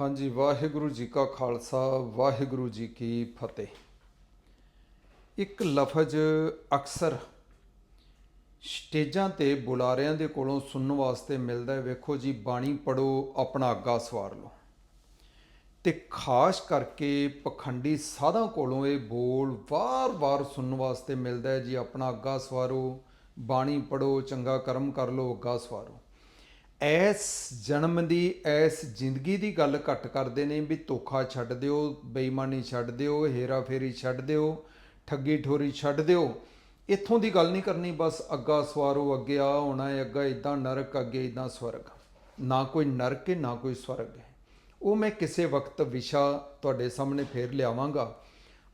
ਹਾਂਜੀ, ਵਾਹਿਗੁਰੂ ਜੀ ਕਾ ਖਾਲਸਾ, ਵਾਹਿਗੁਰੂ ਜੀ ਕੀ ਫਤਿਹ। ਇੱਕ ਲਫ਼ਜ਼ ਅਕਸਰ ਸਟੇਜਾਂ ਤੇ ਬੁਲਾਰਿਆਂ ਦੇ ਕੋਲੋਂ ਸੁਣਨ ਵਾਸਤੇ ਮਿਲਦਾ ਹੈ। ਵੇਖੋ ਜੀ, ਬਾਣੀ ਪੜੋ ਆਪਣਾ ਅੱਗਾ ਸਵਾਰ ਲਓ। ਤੇ ਖਾਸ ਕਰਕੇ ਪਖੰਡੀ ਸਾਧਾਂ ਕੋਲੋਂ ਇਹ ਬੋਲ ਵਾਰ-ਵਾਰ ਸੁਣਨ ਵਾਸਤੇ ਮਿਲਦਾ ਹੈ। ਜੀ, ਆਪਣਾ ਅੱਗਾ ਸਵਾਰੋ, ਬਾਣੀ ਪੜੋ ਚੰਗਾ ਕਰਮ ਕਰ ਲਓ, ਅੱਗਾ ਸਵਾਰੋ। ਐਸ ਜਨਮ ਦੀ, ਐਸ ਜ਼ਿੰਦਗੀ ਦੀ ਗੱਲ ਘੱਟ ਕਰਦੇ ਨੇ ਵੀ ਧੋਖਾ ਛੱਡ ਦਿਓ, ਬੇਈਮਾਨੀ ਛੱਡ ਦਿਓ ਹੇਰਾ ਫੇਰੀ ਛੱਡ ਦਿਓ ਠੱਗੀ ਠੋਰੀ ਛੱਡ ਦਿਓ। ਇੱਥੋਂ ਦੀ ਗੱਲ ਨਹੀਂ ਕਰਨੀ, ਬਸ ਅੱਗਾ ਸਵਾਰੋ, ਅੱਗੇ ਆ ਹੋਣਾ ਹੈ, ਅੱਗਾ ਇਦਾਂ ਨਰਕ, ਅੱਗੇ ਇਦਾਂ ਸਵਰਗ। ਨਾ ਕੋਈ ਨਰਕ ਹੈ, ਨਾ ਕੋਈ ਸਵਰਗ ਹੈ। ਉਹ ਮੈਂ ਕਿਸੇ ਵਕਤ ਵਿਸ਼ਾ ਤੁਹਾਡੇ ਸਾਹਮਣੇ ਫੇਰ ਲਿਆਵਾਂਗਾ।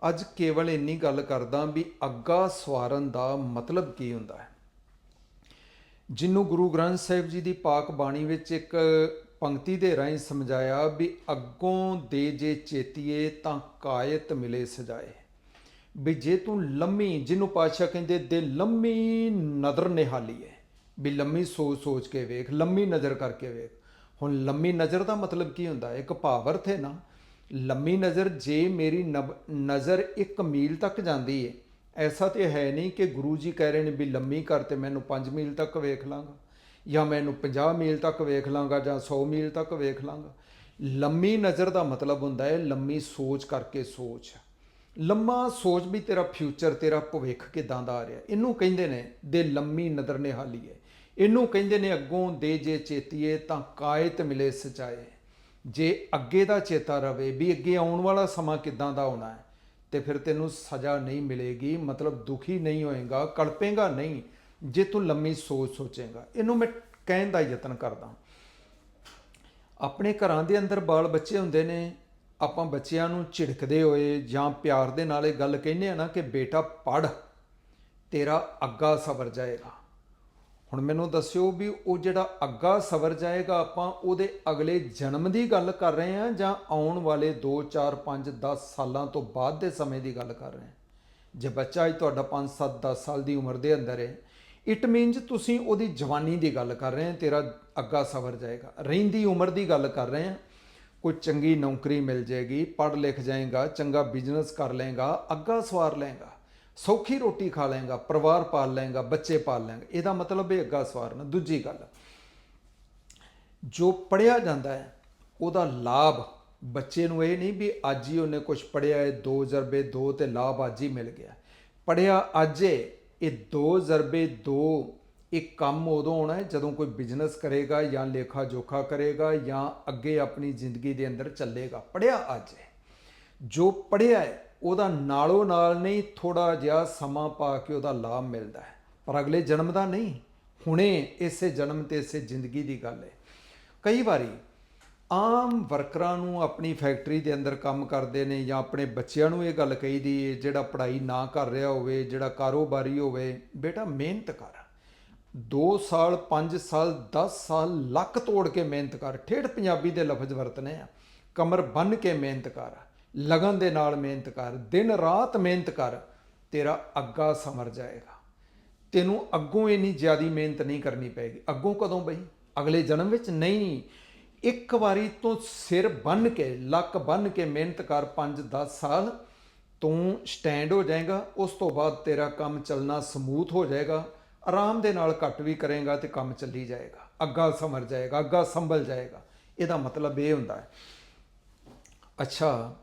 ਅੱਜ ਕੇਵਲ ਇੰਨੀ ਗੱਲ ਕਰਦਾ ਵੀ ਅੱਗਾ ਸਵਾਰਨ ਦਾ ਮਤਲਬ ਕੀ ਹੁੰਦਾ ਹੈ? ਜਿਹਨੂੰ ਗੁਰੂ ਗ੍ਰੰਥ ਸਾਹਿਬ ਜੀ ਦੀ ਪਾਕ ਬਾਣੀ ਵਿੱਚ ਇੱਕ ਪੰਕਤੀ ਦੇ ਰਾਹੀਂ ਸਮਝਾਇਆ ਵੀ ਅੱਗੋਂ ਦੇ ਜੇ ਚੇਤੀਏ ਤਾਂ ਕਾਇਤ ਮਿਲੇ ਸਜਾਏ। ਵੀ ਜੇ ਤੂੰ ਲੰਮੀ ਜਿਹਨੂੰ ਪਾਤਸ਼ਾਹ ਕਹਿੰਦੇ, ਦੇ ਲੰਮੀ ਨਜ਼ਰ ਨਿਹਾਲੀ ਹੈ ਵੀ ਲੰਮੀ ਸੋਚ ਸੋਚ ਕੇ ਵੇਖ, ਲੰਮੀ ਨਜ਼ਰ ਕਰਕੇ ਵੇਖ। ਹੁਣ ਲੰਮੀ ਨਜ਼ਰ ਦਾ ਮਤਲਬ ਕੀ ਹੁੰਦਾ? ਇੱਕ ਭਾਵਰਥ ਹੈ ਨਾ। ਲੰਮੀ ਨਜ਼ਰ ਜੇ ਮੇਰੀ ਨਬ- ਨਜ਼ਰ 1 ਮੀਲ ਤੱਕ ਜਾਂਦੀ ਹੈ ਐਸਾ ਤੇ ਹੈ ਨਹੀਂ ਕਿ ਗੁਰੂ ਜੀ ਕਹਿ ਰਹੇ ਨੇ ਵੀ ਲੰਮੀ ਕਰ ਤੇ ਮੈਨੂੰ 5 ਮੀਲ ਤੱਕ ਵੇਖ ਲਾਂਗਾ, ਜਾਂ ਮੈਨੂੰ 50 ਮੀਲ ਤੱਕ ਵੇਖ ਲਾਂਗਾ, ਜਾਂ 100 ਮੀਲ ਤੱਕ ਵੇਖ ਲਾਂਗਾ। ਲੰਮੀ ਨਜ਼ਰ ਦਾ ਮਤਲਬ ਹੁੰਦਾ ਹੈ ਲੰਮੀ ਸੋਚ ਕਰਕੇ ਸੋਚ। ਲੰਮਾ ਸੋਚ ਵੀ ਤੇਰਾ ਫਿਊਚਰ ਤੇਰਾ ਭਵਿੱਖ ਕਿਦਾਂ ਦਾ ਆ ਰਿਹਾ? ਇਹਨੂੰ ਕਹਿੰਦੇ ਨੇ ਦੇ ਲੰਮੀ ਨਜ਼ਰ ਨਿਹਾਲੀ ਹੈ। ਇਹਨੂੰ ਕਹਿੰਦੇ ਨੇ ਅੱਗੋਂ ਦੇ ਜੇ ਚੇਤੀਏ ਤਾਂ ਕਾਇਤ ਮਿਲੇ ਸਚਾਏ। ਜੇ ਅੱਗੇ ਦਾ ਚੇਤਾ ਰਵੇ ਵੀ ਅੱਗੇ ਆਉਣ ਵਾਲਾ ਸਮਾਂ ਕਿਦਾਂ ਦਾ ਹੋਣਾ ਹੈ? ਤੇ ਫਿਰ ਤੈਨੂੰ ਸਜ਼ਾ ਨਹੀਂ ਮਿਲੇਗੀ, ਮਤਲਬ ਦੁਖੀ ਨਹੀਂ ਹੋਏਗਾ ਕਲਪੇਗਾ ਨਹੀਂ, ਜੇ ਤੂੰ ਲੰਮੀ ਸੋਚ ਸੋਚੇਗਾ। ਇਹਨੂੰ ਮੈਂ ਕਹਿਣ ਦਾ ਯਤਨ ਕਰਦਾ ਆਪਣੇ ਘਰਾਂ ਦੇ ਅੰਦਰ ਬਾਲ ਬੱਚੇ ਹੁੰਦੇ ਨੇ, ਆਪਾਂ ਬੱਚਿਆਂ ਨੂੰ ਝਿੜਕਦੇ ਹੋਏ ਜਾਂ ਪਿਆਰ ਦੇ ਨਾਲ ਇਹ ਗੱਲ ਕਹਿੰਦੇ ਆ ਨਾ ਕਿ, ਬੇਟਾ ਪੜ ਤੇਰਾ ਅੱਗਾ ਸਬਰ ਜਾਏਗਾ। ਹੁਣ ਮੈਨੂੰ ਦੱਸਿਓ ਵੀ ਉਹ ਜਿਹੜਾ ਅੱਗਾ ਸਵਰ ਜਾਏਗਾ, ਆਪਾਂ ਉਹਦੇ ਅਗਲੇ ਜਨਮ ਦੀ ਗੱਲ ਕਰ ਰਹੇ ਹਾਂ ਜਾਂ ਆਉਣ ਵਾਲੇ 2 4 5 10 ਸਾਲਾਂ ਤੋਂ ਬਾਅਦ ਦੇ ਸਮੇਂ ਦੀ ਗੱਲ ਕਰ ਰਹੇ ਹਾਂ? ਜੇ ਬੱਚਾ ਅੱਜ ਤੁਹਾਡਾ 5 7 10 ਸਾਲ ਦੀ ਉਮਰ ਦੇ ਅੰਦਰ ਹੈ ਇਟ ਮੀਨਸ ਤੁਸੀਂ ਉਹਦੀ ਜਵਾਨੀ ਦੀ ਗੱਲ ਕਰ ਰਹੇ ਹਾਂ, ਤੇਰਾ ਅੱਗਾ ਸਵਰ ਜਾਏਗਾ। ਰਹਿੰਦੀ ਉਮਰ ਦੀ ਗੱਲ ਕਰ ਰਹੇ ਹਾਂ, ਕੋਈ ਚੰਗੀ ਨੌਕਰੀ ਮਿਲ ਜਾਏਗੀ ਪੜ੍ਹ ਲਿਖ ਜਾਏਗਾ, ਚੰਗਾ ਬਿਜ਼ਨਸ ਕਰ ਲਏਗਾ, ਅੱਗਾ ਸਵਾਰ ਲਏਗਾ। ਸੌਖੀ ਰੋਟੀ ਖਾ ਲਏਗਾ, ਪਰਿਵਾਰ ਪਾਲ ਲਏਗਾ, ਬੱਚੇ ਪਾਲ ਲਏਗਾ। ਇਹਦਾ ਮਤਲਬ ਇਹ ਅੱਗਾ ਸਵਾਰਨਾ ਦੂਜੀ ਗੱਲ, ਜੋ ਪੜਿਆ ਜਾਂਦਾ ਹੈ, ਉਹਦਾ ਲਾਭ ਬੱਚੇ ਨੂੰ ਇਹ ਨਹੀਂ ਵੀ ਅੱਜ ਹੀ ਉਹਨੇ ਕੁਝ ਪੜਿਆ ਹੈ, ਦੋ ਜ਼ਰਬੇ ਦੋ ਤੇ ਲਾਭ ਅੱਜ ਹੀ ਮਿਲ ਗਿਆ। ਪੜਿਆ ਅੱਜ ਇਹ ਦੋ ਜ਼ਰਬੇ ਦੋ, ਇਹ ਕੰਮ ਉਦੋਂ ਹੋਣਾ ਹੈ ਜਦੋਂ ਕੋਈ ਬਿਜ਼ਨਸ ਕਰੇਗਾ ਜਾਂ ਲੇਖਾ ਜੋਖਾ ਕਰੇਗਾ ਜਾਂ ਅੱਗੇ ਆਪਣੀ ਜ਼ਿੰਦਗੀ ਦੇ ਅੰਦਰ ਚੱਲੇਗਾ। ਪੜਿਆ ਅੱਜ ਹੈ ਜੋ ਪੜਿਆ ਹੈ ਉਹਦਾ ਨਾਲੋਂ ਨਾਲ ਨਹੀਂ ਥੋੜਾ ਜਿਹਾ ਸਮਾਂ ਪਾ ਕੇ ਉਹਦਾ ਲਾਭ ਮਿਲਦਾ ਹੈ। ਪਰ ਅਗਲੇ ਜਨਮ ਦਾ ਨਹੀਂ, ਹੁਣੇ ਇਸੇ ਜਨਮ ਤੇ ਇਸੇ ਜ਼ਿੰਦਗੀ ਦੀ ਗੱਲ ਹੈ। ਕਈ ਵਾਰੀ ਆਮ ਵਰਕਰਾਂ ਨੂੰ ਆਪਣੀ ਫੈਕਟਰੀ ਦੇ ਅੰਦਰ ਕੰਮ ਕਰਦੇ ਨੇ ਜਾਂ ਆਪਣੇ ਬੱਚਿਆਂ ਨੂੰ ਇਹ ਗੱਲ ਕਹੀਦੀ ਹੈ, ਜਿਹੜਾ ਪੜ੍ਹਾਈ ਨਾ ਕਰ ਰਿਹਾ ਹੋਵੇ, ਜਿਹੜਾ ਕਾਰੋਬਾਰੀ ਹੋਵੇ, ਬੇਟਾ ਮਿਹਨਤ ਕਰ। 2 ਸਾਲ 5 ਸਾਲ 10 ਸਾਲ ਲੱਕ ਤੋੜ ਕੇ ਮਿਹਨਤ ਕਰ। ਠੇਠ ਪੰਜਾਬੀ ਦੇ ਲਫ਼ਜ਼ ਵਰਤਨੇ ਆ। ਕਮਰ ਬੰਨ ਕੇ ਮਿਹਨਤ ਕਰ। ਲਗਨ ਦੇ ਨਾਲ ਮਿਹਨਤ ਕਰ, ਦਿਨ ਰਾਤ ਮਿਹਨਤ ਕਰ, ਤੇਰਾ ਅੱਗਾ ਸਮਰ ਜਾਏਗਾ। ਤੈਨੂੰ ਅੱਗੋਂ ਇੰਨੀ ਜ਼ਿਆਦੀ ਮਿਹਨਤ ਨਹੀਂ ਕਰਨੀ ਪੈਗੀ ਅੱਗੋਂ ਕਦੋਂ ਬਈ? ਅਗਲੇ ਜਨਮ ਵਿੱਚ ਨਹੀਂ। ਇੱਕ ਵਾਰੀ ਤੋਂ ਸਿਰ ਬੰਨ ਕੇ, ਲੱਕ ਬੰਨ ਕੇ ਮਿਹਨਤ ਕਰ 5-10 ਸਾਲ, ਤੂੰ ਸਟੈਂਡ ਹੋ ਜਾਏਗਾ। ਉਸ ਤੋਂ ਬਾਅਦ ਤੇਰਾ ਕੰਮ ਚੱਲਣਾ ਸਮੂਥ ਹੋ ਜਾਏਗਾ। ਆਰਾਮ ਦੇ ਨਾਲ ਘੱਟ ਵੀ ਕਰੇਗਾ ਤੇ ਕੰਮ ਚੱਲੀ ਜਾਏਗਾ। ਅੱਗਾ ਸਮਰ ਜਾਏਗਾ, ਅੱਗਾ ਸੰਭਲ ਜਾਏਗਾ। ਇਹਦਾ ਮਤਲਬ ਇਹ ਹੁੰਦਾ ਹੈ। ਅੱਛਾ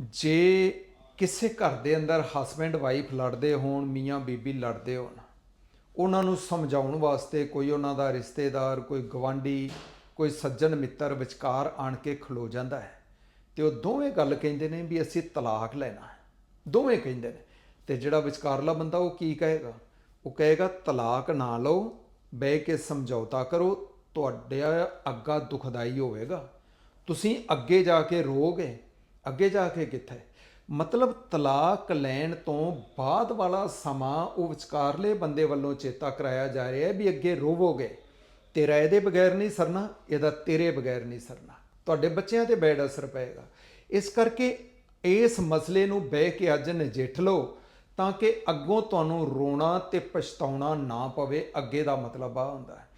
ਜੇ ਕਿਸੇ ਘਰ ਦੇ ਅੰਦਰ ਹਸਬੈਂਡ ਵਾਈਫ ਲੜਦੇ ਹੋਣ, ਮੀਆਂ, ਬੀਬੀ ਲੜਦੇ ਹੋਣ, ਉਹਨਾਂ ਨੂੰ ਸਮਝਾਉਣ ਵਾਸਤੇ ਕੋਈ ਉਹਨਾਂ ਦਾ ਰਿਸ਼ਤੇਦਾਰ, ਕੋਈ ਗਵਾਂਢੀ ਕੋਈ ਸੱਜਣ ਮਿੱਤਰ ਵਿਚਕਾਰ ਆਣ ਕੇ ਖਲੋ ਜਾਂਦਾ ਹੈ ਤੇ ਉਹ ਦੋਵੇਂ ਗੱਲ ਕਹਿੰਦੇ ਨੇ ਵੀ ਅਸੀਂ ਤਲਾਕ ਲੈਣਾ ਹੈ। ਦੋਵੇਂ ਕਹਿੰਦੇ ਨੇ। ਤੇ ਜਿਹੜਾ ਵਿਚਕਾਰਲਾ ਬੰਦਾ ਉਹ ਕੀ ਕਹੇਗਾ? ਉਹ ਕਹੇਗਾ, ਤਲਾਕ ਨਾ ਲਓ, ਬਹਿ ਕੇ ਸਮਝੌਤਾ ਕਰੋ, ਤੁਹਾਡੇ ਅੱਗਾ ਦੁਖਦਾਈ ਹੋਵੇਗਾ। ਤੁਸੀਂ ਅੱਗੇ ਜਾ ਕੇ ਰੋਗੇ ਅੱਗੇ ਜਾ ਕੇ ਕਿੱਥੇ? ਮਤਲਬ ਤਲਾਕ ਲੈਣ ਤੋਂ ਬਾਅਦ ਵਾਲਾ ਸਮਾਂ ਉਹ ਵਿਚਕਾਰਲੇ ਬੰਦੇ ਵੱਲੋਂ ਚੇਤਾ ਕਰਾਇਆ ਜਾ ਰਿਹਾ ਹੈ ਵੀ ਅੱਗੇ ਰੋਵੋਗੇ। ਤੇਰਾ ਇਹਦੇ ਬਗੈਰ ਨਹੀਂ ਸਰਨਾ, ਇਹਦਾ ਤੇਰੇ ਬਗੈਰ ਨਹੀਂ ਸਰਨਾ। ਤੁਹਾਡੇ ਬੱਚਿਆਂ ਤੇ ਬੈਡ ਅਸਰ ਪਏਗਾ। ਇਸ ਕਰਕੇ ਇਸ ਮਸਲੇ ਨੂੰ ਬਹਿ ਕੇ ਅੱਜ ਨਜਿੱਠ ਲਓ ਤਾਂ ਕਿ ਅੱਗੋਂ ਤੁਹਾਨੂੰ ਰੋਣਾ ਤੇ ਪਛਤਾਉਣਾ ਨਾ ਪਵੇ। ਅੱਗੇ ਦਾ ਮਤਲਬ ਆ ਹੁੰਦਾ ਹੈ।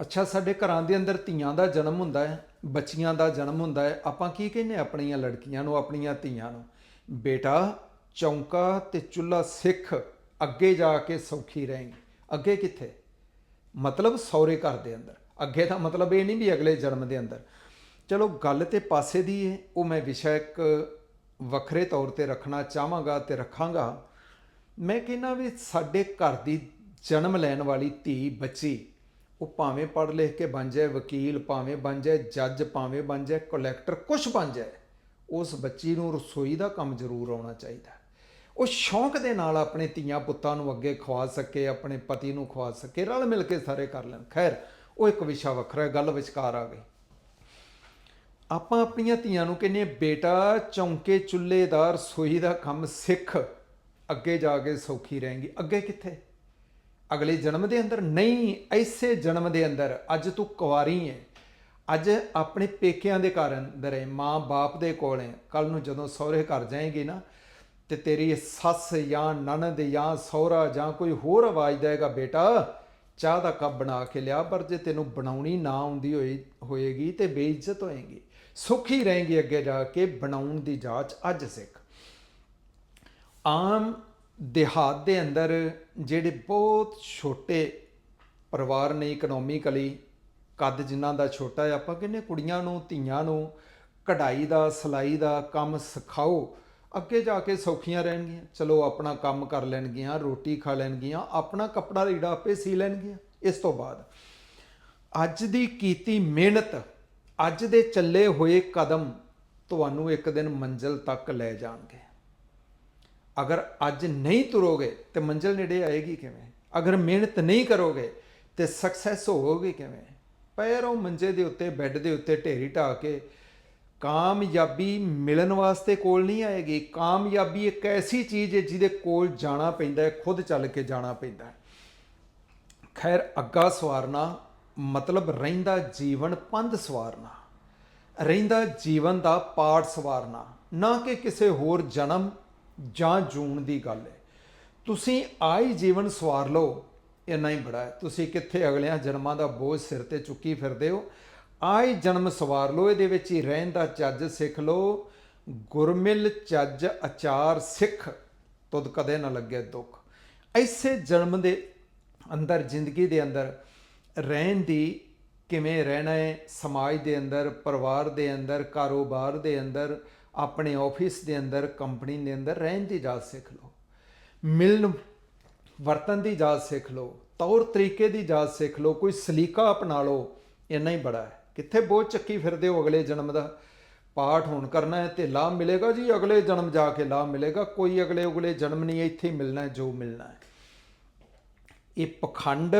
ਅੱਛਾ, ਸਾਡੇ ਘਰਾਂ ਦੇ ਅੰਦਰ ਧੀਆਂ ਦਾ ਜਨਮ ਹੁੰਦਾ ਹੈ। ਬੱਚੀਆਂ ਦਾ ਜਨਮ ਹੁੰਦਾ ਹੈ, ਆਪਾਂ ਕੀ ਕਹਿੰਦੇ ਆਪਣੀਆਂ ਲੜਕੀਆਂ ਨੂੰ, ਆਪਣੀਆਂ ਧੀਆਂ ਨੂੰ? ਬੇਟਾ, ਚੌਂਕਾ ਤੇ ਚੁੱਲ੍ਹਾ ਸਿੱਖ, ਅੱਗੇ ਜਾ ਕੇ ਸੌਖੀ ਰਹੇਂਗੀ। ਅੱਗੇ ਕਿੱਥੇ? ਮਤਲਬ ਸੌਰੇ ਘਰ ਦੇ ਅੰਦਰ। ਅੱਗੇ ਦਾ ਮਤਲਬ ਇਹ ਨਹੀਂ ਵੀ ਅਗਲੇ ਜਨਮ ਦੇ ਅੰਦਰ। ਚਲੋ ਗੱਲ ਤੇ ਪਾਸੇ ਦੀ ਹੈ ਉਹ ਮੈਂ ਵਿਸ਼ਾ ਇੱਕ ਵੱਖਰੇ ਤੌਰ ਤੇ ਰੱਖਣਾ ਚਾਹਾਂਗਾ ਤੇ ਰੱਖਾਂਗਾ। ਮੈਂ ਕਹਿੰਦਾ ਵੀ ਸਾਡੇ ਘਰ ਦੀ ਜਨਮ ਲੈਣ ਵਾਲੀ ਧੀ, ਬੱਚੀ ਉਹ ਭਾਵੇਂ ਪੜ੍ਹ ਲਿਖ ਕੇ ਬਣ ਜਾਏ, ਵਕੀਲ ਭਾਵੇਂ ਬਣ ਜਾਏ, ਜੱਜ ਭਾਵੇਂ ਬਣ ਜਾਏ ਕਲੈਕਟਰ ਕੁਝ ਬਣ ਜਾਏ, ਉਸ ਬੱਚੀ ਨੂੰ ਰਸੋਈ ਦਾ ਕੰਮ ਜ਼ਰੂਰ ਆਉਣਾ ਚਾਹੀਦਾ। ਉਹ ਸ਼ੌਂਕ ਦੇ ਨਾਲ ਆਪਣੇ ਧੀਆਂ ਪੁੱਤਾਂ ਨੂੰ ਅੱਗੇ ਖਵਾ ਸਕੇ, ਆਪਣੇ ਪਤੀ ਨੂੰ ਖਵਾ ਸਕੇ, ਰਲ ਮਿਲ ਕੇ ਸਾਰੇ ਕਰ ਲੈਣ। ਖੈਰ, ਉਹ ਇੱਕ ਵਿਸ਼ਾ ਵੱਖਰਾ ਗੱਲ ਵਿਚਕਾਰ ਆ ਗਈ। ਆਪਾਂ ਆਪਣੀਆਂ ਧੀਆਂ ਨੂੰ ਕਹਿੰਦੇ ਬੇਟਾ, ਚੌਂਕੇ ਚੁੱਲ੍ਹੇ ਦਾ ਰਸੋਈ ਦਾ ਕੰਮ ਸਿੱਖ, ਅੱਗੇ ਜਾ ਕੇ ਸੌਖੀ ਰਹੇਂਗੀ। ਅੱਗੇ ਕਿੱਥੇ? ਅਗਲੇ ਜਨਮ ਦੇ ਅੰਦਰ? ਨਹੀਂ, ਐਸੇ ਜਨਮ ਦੇ ਅੰਦਰ। ਅੱਜ ਤੂੰ ਕੁਆਰੀ ਹੈ ਅੱਜ ਆਪਣੇ ਪੇਕਿਆਂ ਦੇ ਘਰ ਅੰਦਰ ਹੈ ਮਾਂ ਬਾਪ ਦੇ ਕੋਲ ਹੈ ਕੱਲ ਨੂੰ ਜਦੋਂ ਸਹੁਰੇ ਘਰ ਜਾਏਗੀ ਨਾ, ਤੇ ਤੇਰੀ ਸੱਸ ਜਾਂ ਨਨਦ ਜਾਂ ਸਹੁਰਾ ਜਾਂ ਕੋਈ ਹੋਰ ਆਵਾਜ਼ ਦੇਗਾ ਬੇਟਾ, ਚਾਹ ਦਾ ਕੱਪ ਬਣਾ ਕੇ ਲਿਆ, ਪਰ ਜੇ ਤੈਨੂੰ ਬਣਾਉਣੀ ਨਾ ਆਉਂਦੀ ਹੋਈ, ਹੋਏਗੀ ਤੇ ਬੇਇੱਜ਼ਤ ਹੋਏਗੀ। ਸੁਖੀ ਰਹੇਗੀ ਅੱਗੇ ਜਾ ਕੇ ਬਣਾਉਣ ਦੀ ਜਾਂਚ ਅੱਜ ਸਿੱਖ। ਆਮ ਦਿਹਾਤ ਦੇ ਅੰਦਰ ਜਿਹੜੇ ਬਹੁਤ ਛੋਟੇ ਪਰਿਵਾਰ ਨੇ ਇਕਨੋਮਿਕਲੀ ਕੱਦ ਜਿਨ੍ਹਾਂ ਦਾ ਛੋਟਾ ਹੈ, ਆਪਾਂ ਕਹਿੰਦੇ ਕੁੜੀਆਂ ਨੂੰ, ਧੀਆਂ ਨੂੰ ਕਢਾਈ ਦਾ, ਸਿਲਾਈ ਦਾ ਕੰਮ ਸਿਖਾਓ, ਅੱਗੇ ਜਾ ਕੇ ਸੌਖੀਆਂ ਰਹਿਣਗੀਆਂ। ਚਲੋ ਆਪਣਾ ਕੰਮ ਕਰ ਲੈਣਗੀਆਂ, ਰੋਟੀ ਖਾ ਲੈਣਗੀਆਂ, ਆਪਣਾ ਕੱਪੜਾ ਲੀੜਾ ਆਪੇ ਸੀ ਲੈਣਗੀਆਂ, ਇਸ ਤੋਂ ਬਾਅਦ। ਅੱਜ ਦੀ ਕੀਤੀ ਮਿਹਨਤ, ਅੱਜ ਦੇ ਚੱਲੇ ਹੋਏ ਕਦਮ ਤੁਹਾਨੂੰ ਇੱਕ ਦਿਨ ਮੰਜ਼ਿਲ ਤੱਕ ਲੈ ਜਾਣਗੇ। ਅਗਰ ਅੱਜ ਨਹੀਂ ਤੁਰੋਗੇ ਤੇ ਮੰਜ਼ਿਲ ਨੇੜੇ ਆਏਗੀ ਕਿਵੇਂ? ਅਗਰ ਮਿਹਨਤ ਨਹੀਂ ਕਰੋਗੇ ਤੇ ਸਕਸੈਸ ਹੋਵੋਗੇ ਕਿਵੇਂ? ਪੈਰ ਉਹ ਮੰਜੇ ਦੇ ਉੱਤੇ ਬੈੱਡ ਦੇ ਉੱਤੇ ਢੇਰੀ ਢਾ ਕੇ ਕਾਮਯਾਬੀ ਮਿਲਣ ਵਾਸਤੇ ਕੋਲ ਨਹੀਂ ਆਏਗੀ। ਕਾਮਯਾਬੀ ਇੱਕ ਐਸੀ ਚੀਜ਼ ਹੈ ਜਿਹਦੇ ਕੋਲ ਜਾਣਾ ਪੈਂਦਾ ਹੈ, ਖੁਦ ਚੱਲ ਕੇ ਜਾਣਾ ਪੈਂਦਾ ਹੈ। ਖੈਰ, ਅੱਗਾ ਸਵਾਰਨਾ ਮਤਲਬ ਰਹਿੰਦਾ ਜੀਵਨ ਪੰਧ ਸਵਾਰਨਾ। ਰਹਿੰਦਾ ਜੀਵਨ ਦਾ ਪਾਠ ਸਵਾਰਨਾ। ਨਾ ਕਿ ਕਿਸੇ ਹੋਰ ਜਨਮ ਜਾਂ ਜੂਨ ਦੀ ਗੱਲ ਹੈ। ਤੁਸੀਂ ਆਈ ਜੀਵਨ ਸਵਾਰ ਲਓ, ਇੰਨਾ ਹੀ ਬੜਾ ਹੈ। ਤੁਸੀਂ ਕਿੱਥੇ ਅਗਲਿਆਂ ਜਨਮਾਂ ਦਾ ਬੋਝ ਸਿਰ ਤੇ ਚੁੱਕੀ ਫਿਰਦੇ ਹੋ, ਆਈ ਜਨਮ ਸਵਾਰ ਲਓ, ਇਹਦੇ ਵਿੱਚ ਹੀ ਰਹਿਣ ਦਾ ਚੱਜ ਸਿੱਖ ਲਓ। ਗੁਰਮਿਲ ਚੱਜ ਅਚਾਰ ਸਿੱਖ, ਤੁਧ ਕਦੇ ਨਾ ਲੱਗੇ ਦੁੱਖ। ਐਸੇ ਜਨਮ ਦੇ ਅੰਦਰ, ਜ਼ਿੰਦਗੀ ਦੇ ਅੰਦਰ ਰਹਿਣ ਦੀ ਕਿਵੇਂ ਰਹਿਣਾ ਹੈ? ਸਮਾਜ ਦੇ ਅੰਦਰ, ਪਰਿਵਾਰ ਦੇ ਅੰਦਰ, ਕਾਰੋਬਾਰ ਦੇ ਅੰਦਰ ਆਪਣੇ ਆਫਿਸ ਦੇ ਅੰਦਰ, ਕੰਪਨੀ ਦੇ ਅੰਦਰ ਰਹਿਣ ਦੀ ਜਾਚ ਸਿੱਖ ਲਓ। ਮਿਲਣ ਵਰਤਨ ਦੀ ਜਾਚ ਸਿੱਖ ਲਓ। ਤੌਰ ਤਰੀਕੇ ਦੀ ਜਾਚ ਸਿੱਖ ਲਓ। ਕੋਈ ਸਲੀਕਾ ਅਪਣਾ ਲਓ, ਇੰਨਾ ਹੀ ਬੜਾ ਹੈ। ਕਿੱਥੇ ਬੋਝ ਚੱਕੀ ਫਿਰਦੇ ਹੋ ਅਗਲੇ ਜਨਮ ਦਾ? ਪਾਠ ਹੁਣ ਕਰਨਾ ਹੈ ਤੇ ਲਾਭ ਮਿਲੇਗਾ ਜੀ? ਅਗਲੇ ਜਨਮ ਜਾ ਕੇ ਲਾਭ ਮਿਲੇਗਾ। ਕੋਈ ਅਗਲੇ ਉਗਲੇ ਜਨਮ ਨਹੀਂ ਇੱਥੇ ਹੀ ਮਿਲਣਾ ਜੋ ਮਿਲਣਾ ਹੈ। ਇਹ ਪਖੰਡ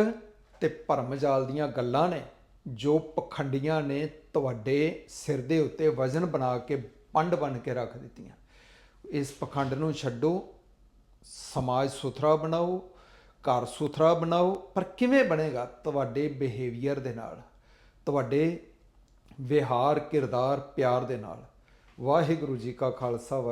ਤੇ ਭਰਮਜਾਲ ਦੀਆਂ ਗੱਲਾਂ ਨੇ, ਜੋ ਪਖੰਡੀਆਂ ਨੇ ਤੁਹਾਡੇ ਸਿਰ ਦੇ ਉੱਤੇ ਵਜ਼ਨ ਬਣਾ ਕੇ ਪੰਡ ਬਣ ਕੇ ਰੱਖ ਦਿੱਤੀਆਂ। ਇਸ ਪਖੰਡ ਨੂੰ ਛੱਡੋ, ਸਮਾਜ ਸੁਥਰਾ ਬਣਾਓ, ਘਰ ਸੁਥਰਾ ਬਣਾਓ। ਪਰ ਕਿਵੇਂ ਬਣੇਗਾ ਤੁਹਾਡੇ ਬਿਹੇਵੀਅਰ ਦੇ ਨਾਲ? ਤੁਹਾਡੇ ਵਿਹਾਰ, ਕਿਰਦਾਰ, ਪਿਆਰ ਦੇ ਨਾਲ। ਵਾਹਿਗੁਰੂ ਜੀ ਕਾ ਖਾਲਸਾ, ਵਾਹਿ